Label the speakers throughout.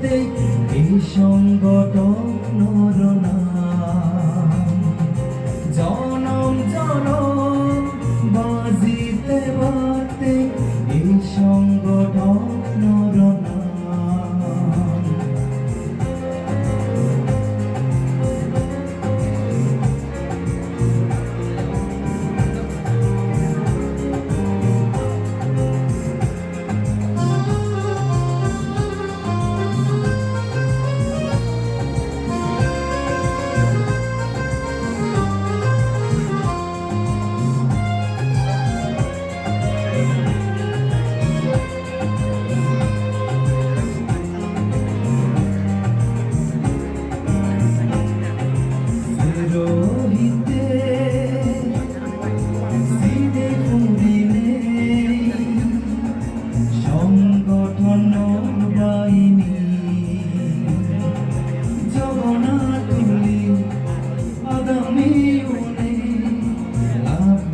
Speaker 1: বাজতে এই সংগঠন নরনাম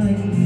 Speaker 1: além.